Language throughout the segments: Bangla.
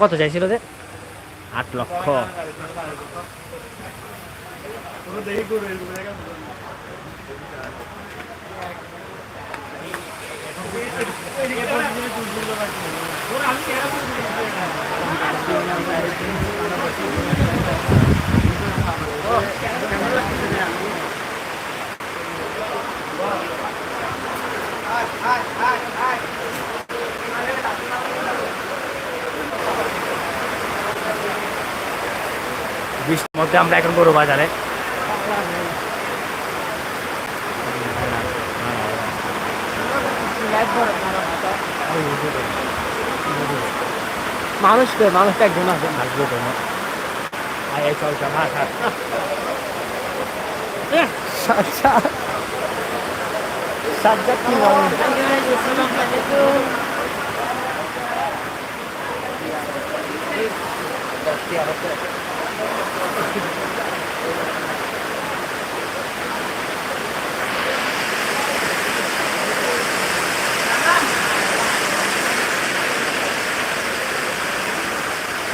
কত চাইছিল যে? আট লক্ষ। বৃষ্টির মধ্যে আমরা এখন গরু বাজারে। মানুষকে মানুষটা একজন আছে। আসবে তো আয় আয়, চল চল হাট হাট সাজ্জাদ কি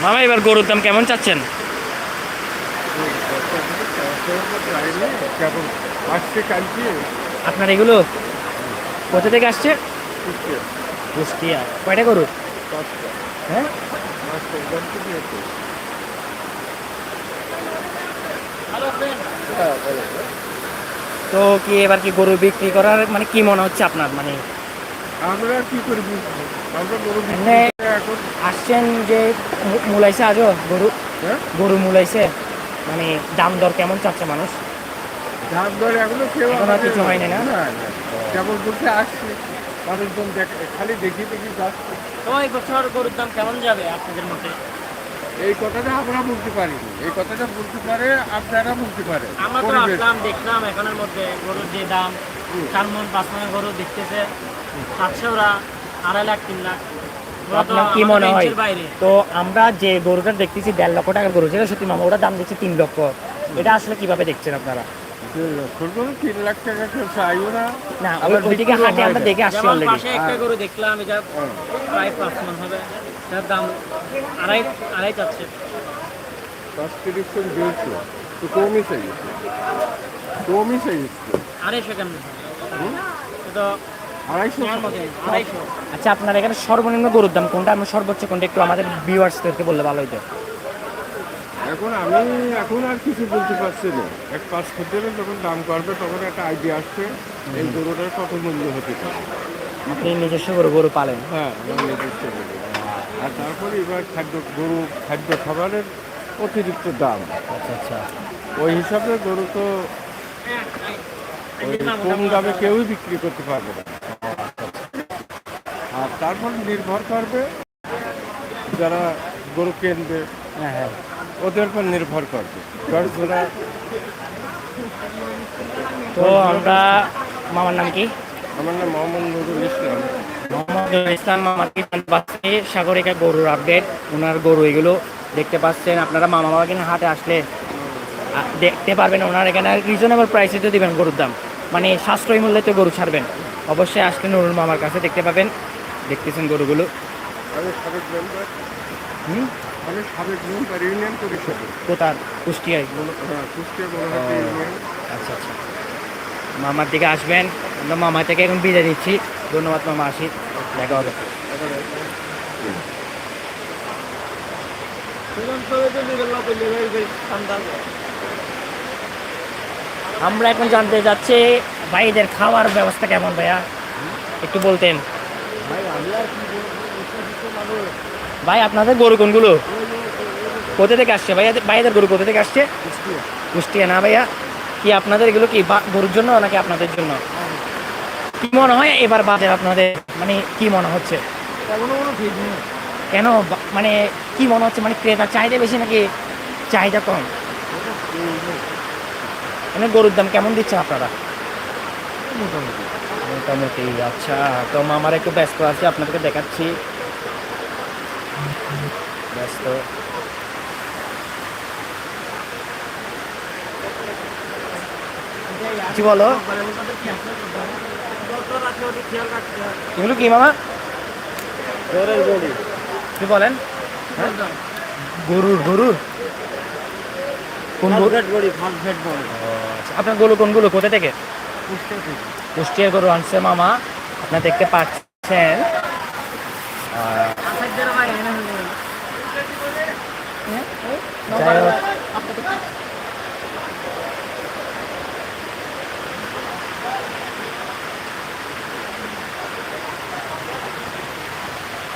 মামা এবার গরুর দাম কেমন চাচ্ছেন? আপনার এগুলো কোথা থেকে আসছে? কয়টা গরু? হ্যাঁ? তো কি এবার কি গরু বিক্রি করার মানে কি মনে হচ্ছে আপনার? মানে আমরা কি করি আমরা গরু এখন আসছেন যে মুলাইছে মূলাইছে আজও গরু? হ্যাঁ? গরু মুলাইছে? মানে দাম দর কেমন চাচ্ছে মানুষ? দাম দর এখনও কেউ কিছু হয়নি না? না না। কেবল বলতে আসছে। মানুষজন দেখ- খালি দেখি দেখি যাচ্ছে। তো এই বছর গরুর দাম কেমন যাবে আপনাদের মতে? এই কথাটা আমরা বলতে পারি এই কথাটা বলতে পারে আপনারা বলতে পারে। আমরা তো আসলাম দেখলাম এখানের মধ্যে গরুর যে দাম চার মন পাঁচ মন গরু দেখতেছে। সাতশোরা আড়াই লাখ তিন লাখ। আপনার কি মনে হয়? তো আমরা যে গরুটা দেখতেছি দেড় লক্ষ টাকার গরু যেটা সত্যি মামা ওটা দাম দিচ্ছি তিন লক্ষ। এটা আসলে কীভাবে দেখছেন আপনারা? তিন তিন লাখ টাকা কেউ চাইও না না আবার ওইদিকে হাটে আমরা দেখে আসছি অলরেডি পাশে একটা গরু দেখলাম এটা হ্যাঁ। প্রায় পাঁচ মন হবে। তার দাম আড়াই আড়াই চাচ্ছে। দশ দিয়েছিল তো কমই চাইছে কমই চাইছে আড়াইশো কেমন? তো আড়াইশো। তোমার মতে আড়াইশো আচ্ছা আপনার এখানে সর্বনিম্ন গরুর দাম কোনটা? আমি সর্বোচ্চ কোনটা একটু আমাদের ভিউয়ার্সদেরকে বললে ভালো হতো এখন আমি এখন আর কিছু বলতে পারছি না। এক পাঁচ ক্ষেত্রে যখন দাম করবে তখন একটা আইডিয়া আসছে এই গরুটার কত মূল্য হতে পারে। আপনি নিজস্ব গরু গরু পালেন? হ্যাঁ আমার নির্দিষ্ট গরু। আর তারপরে এবার খাদ্য গরু খাদ্য খাবারের অতিরিক্ত দাম। আচ্ছা আচ্ছা। ওই হিসাবে গরু তো কম দামে কেউই বিক্রি করতে পারবে না। আর তারপর নির্ভর করবে যারা গরু কিনবে। হ্যাঁ হ্যাঁ। ওদের উপর নির্ভর করবে। তো আমরা মামার নাম কি? আমার নাম মোহাম্মদ নুরুল ইসলাম। মোহাম্মদ ইসলাম মামাকে পারছি? সাগরিকা গরুর আপডেট ওনার গরু এগুলো দেখতে পাচ্ছেন। আপনারা মামা বাবা কিনা হাটে আসলে দেখতে পারবেন ওনার এখানে রিজনেবল প্রাইসে তো দিবেন গরুর দাম। মানে সাশ্রয়ী মূল্যে তো গরু ছাড়বেন। অবশ্যই আসলে নুরুল মামার কাছে দেখতে পাবেন। দেখতেছেন গরুগুলো। আমি হুম? আমি সাবেক মেম্বার ইউনিয়ন পরিষদে। কোথার? কুষ্টিয়ায়। হ্যাঁ কুষ্টিয়া বড়হাটি ইউনিয়ন। আচ্ছা আচ্ছা। মামার দিকে আসবেন। আমরা মামা থেকে এখন বিদায় নিচ্ছি। ধন্যবাদ মামা আসি দেখা হবে। আমরা এখন জানতে যাচ্ছি ভাইদের খাওয়ার ব্যবস্থা কেমন ভাইয়া? একটু বলতেন। ভাই আপনাদের গরু কোনগুলো? কোথা থেকে আসছে? ভাইয়া, ভাইয়াদের গরু কোথা থেকে আসছে? কুষ্টিয়া। না ভাইয়া, কি আপনাদের এগুলো কি গরুর জন্য নাকি আপনাদের জন্য? কি মনে হয় এবার বাজার আপনাদের? মানে কি মনে হচ্ছে? কেন মানে কি মনে হচ্ছে? মানে ক্রেতার চাহিদা বেশি নাকি চাহিদা কম? মানে গরুর দাম কেমন দিচ্ছেন আপনারা? মোটামুটি। আচ্ছা। তো আমার একটু ব্যস্ত আছে, আপনাদেরকে দেখাচ্ছি। ব্যস্ত কি বলো? এগুলো কি মামা? কি বলেন। গরুর গরুর কোন আচ্ছা, আপনার গরু কোনগুলো? কোথা থেকে? কুষ্টিয়া থেকে। কুষ্টিয়ার গরু আনছে মামা। আপনার দেখতে পাচ্ছেন।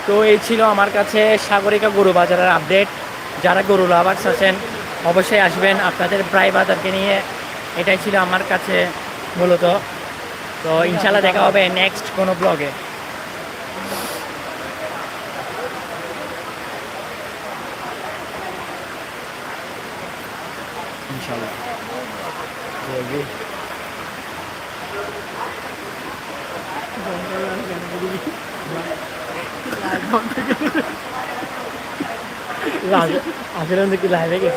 তো এই ছিল আমার কাছে সাগরিকা গরু বাজারের আপডেট যারা গরু লাভার্স আছেন, অবশ্যই আসবেন আপনাদের প্রায় বাজারকে নিয়ে। এটাই ছিল আমার কাছে মূলত। তো ইনশাল্লাহ দেখা হবে নেক্সট কোনো ব্লগে ইনশাল্লাহ আসলে কি লাইভে গেছি।